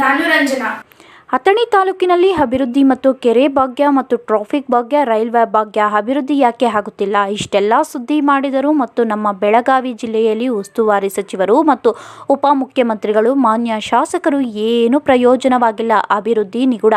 నానురంజన. ತಾಲೂಕಿನಲ್ಲಿ ಅಭಿವೃದ್ಧಿ ಮತ್ತು ಕೆರೆ ಭಾಗ್ಯ ಮತ್ತು ಟ್ರಾಫಿಕ್ ಭಾಗ್ಯ, ರೈಲ್ವೆ ಭಾಗ್ಯ ಅಭಿವೃದ್ಧಿ ಯಾಕೆ ಆಗುತ್ತಿಲ್ಲ? ಇಷ್ಟೆಲ್ಲ ಸುದ್ದಿ ಮಾಡಿದರು ಮತ್ತು ನಮ್ಮ ಬೆಳಗಾವಿ ಜಿಲ್ಲೆಯಲ್ಲಿ ಉಸ್ತುವಾರಿ ಸಚಿವರು ಮತ್ತು ಉಪಮುಖ್ಯಮಂತ್ರಿಗಳು, ಮಾನ್ಯ ಶಾಸಕರು ಏನು ಪ್ರಯೋಜನವಾಗಿಲ್ಲ? ಅಭಿವೃದ್ಧಿ ನಿಗೂಢ.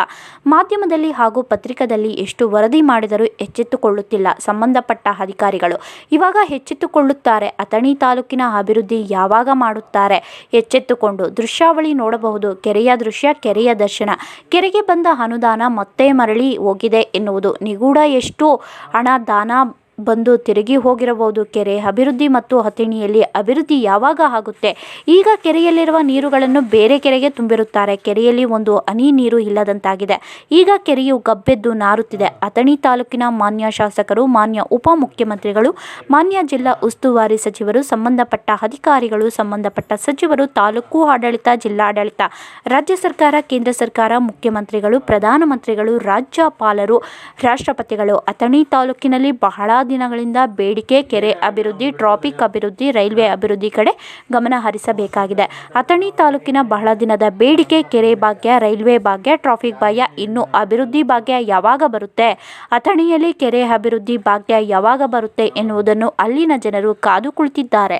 ಮಾಧ್ಯಮದಲ್ಲಿ ಹಾಗೂ ಪತ್ರಿಕಾದಲ್ಲಿ ಎಷ್ಟು ವರದಿ ಮಾಡಿದರೂ ಎಚ್ಚೆತ್ತುಕೊಳ್ಳುತ್ತಿಲ್ಲ. ಸಂಬಂಧಪಟ್ಟ ಅಧಿಕಾರಿಗಳು ಇವಾಗ ಎಚ್ಚೆತ್ತುಕೊಳ್ಳುತ್ತಾರೆ. ಅಥಣಿ ತಾಲೂಕಿನ ಅಭಿವೃದ್ಧಿ ಯಾವಾಗ ಮಾಡುತ್ತಾರೆ? ಎಚ್ಚೆತ್ತುಕೊಂಡು ದೃಶ್ಯಾವಳಿ ನೋಡಬಹುದು. ಕೆರೆಯ ದೃಶ್ಯ, ಕೆರೆಯ ದರ್ಶನ. ಕೆರೆಗೆ ಬಂದ ಅನುದಾನ ಮತ್ತೆ ಮರಳಿ ಹೋಗಿದೆ ಎನ್ನುವುದು ನಿಗೂಢ ಎಷ್ಟು ಹಣ ದಾನ ಬಂದು ತಿರುಗಿ ಹೋಗಿರಬಹುದು. ಕೆರೆ ಅಭಿವೃದ್ಧಿ ಮತ್ತು ಅಥಣಿಯಲ್ಲಿ ಅಭಿವೃದ್ಧಿ ಯಾವಾಗ ಆಗುತ್ತೆ? ಈಗ ಕೆರೆಯಲ್ಲಿರುವ ನೀರುಗಳನ್ನು ಬೇರೆ ಕೆರೆಗೆ ತುಂಬಿರುತ್ತಾರೆ. ಕೆರೆಯಲ್ಲಿ ಒಂದು ಹನಿ ನೀರು ಇಲ್ಲದಂತಾಗಿದೆ. ಈಗ ಕೆರೆಯು ಗಬ್ಬೆದ್ದು ನಾರುತ್ತಿದೆ. ಅಥಣಿ ತಾಲೂಕಿನ ಮಾನ್ಯ ಶಾಸಕರು, ಮಾನ್ಯ ಉಪಮುಖ್ಯಮಂತ್ರಿಗಳು, ಮಾನ್ಯ ಜಿಲ್ಲಾ ಉಸ್ತುವಾರಿ ಸಚಿವರು, ಸಂಬಂಧಪಟ್ಟ ಅಧಿಕಾರಿಗಳು, ಸಂಬಂಧಪಟ್ಟ ಸಚಿವರು, ತಾಲೂಕು ಆಡಳಿತ, ಜಿಲ್ಲಾಡಳಿತ, ರಾಜ್ಯ ಸರ್ಕಾರ, ಕೇಂದ್ರ ಸರ್ಕಾರ, ಮುಖ್ಯಮಂತ್ರಿಗಳು, ಪ್ರಧಾನಮಂತ್ರಿಗಳು, ರಾಜ್ಯಪಾಲರು, ರಾಷ್ಟ್ರಪತಿಗಳು. ಅಥಣಿ ತಾಲೂಕಿನಲ್ಲಿ ಬಹಳ ದಿನಗಳಿಂದ ಬೇಡಿಕೆ, ಕೆರೆ ಅಭಿವೃದ್ಧಿ, ಟ್ರಾಫಿಕ್ ಅಭಿವೃದ್ಧಿ, ರೈಲ್ವೆ ಅಭಿವೃದ್ಧಿ ಕಡೆ ಗಮನ ಹರಿಸಬೇಕಾಗಿದೆ. ಅಥಣಿ ತಾಲೂಕಿನ ಬಹಳ ದಿನದ ಬೇಡಿಕೆ, ಕೆರೆ ಭಾಗ್ಯ, ರೈಲ್ವೆ ಭಾಗ್ಯ, ಟ್ರಾಫಿಕ್ ಭಾಗ್ಯ ಇನ್ನು ಅಭಿವೃದ್ಧಿ ಭಾಗ್ಯ ಯಾವಾಗ ಬರುತ್ತೆ? ಅಥಣಿಯಲ್ಲಿ ಕೆರೆ ಅಭಿವೃದ್ಧಿ ಭಾಗ್ಯ ಯಾವಾಗ ಬರುತ್ತೆ ಎನ್ನುವುದನ್ನು ಅಲ್ಲಿನ ಜನರು ಕಾದು ಕುಳಿತಿದ್ದಾರೆ.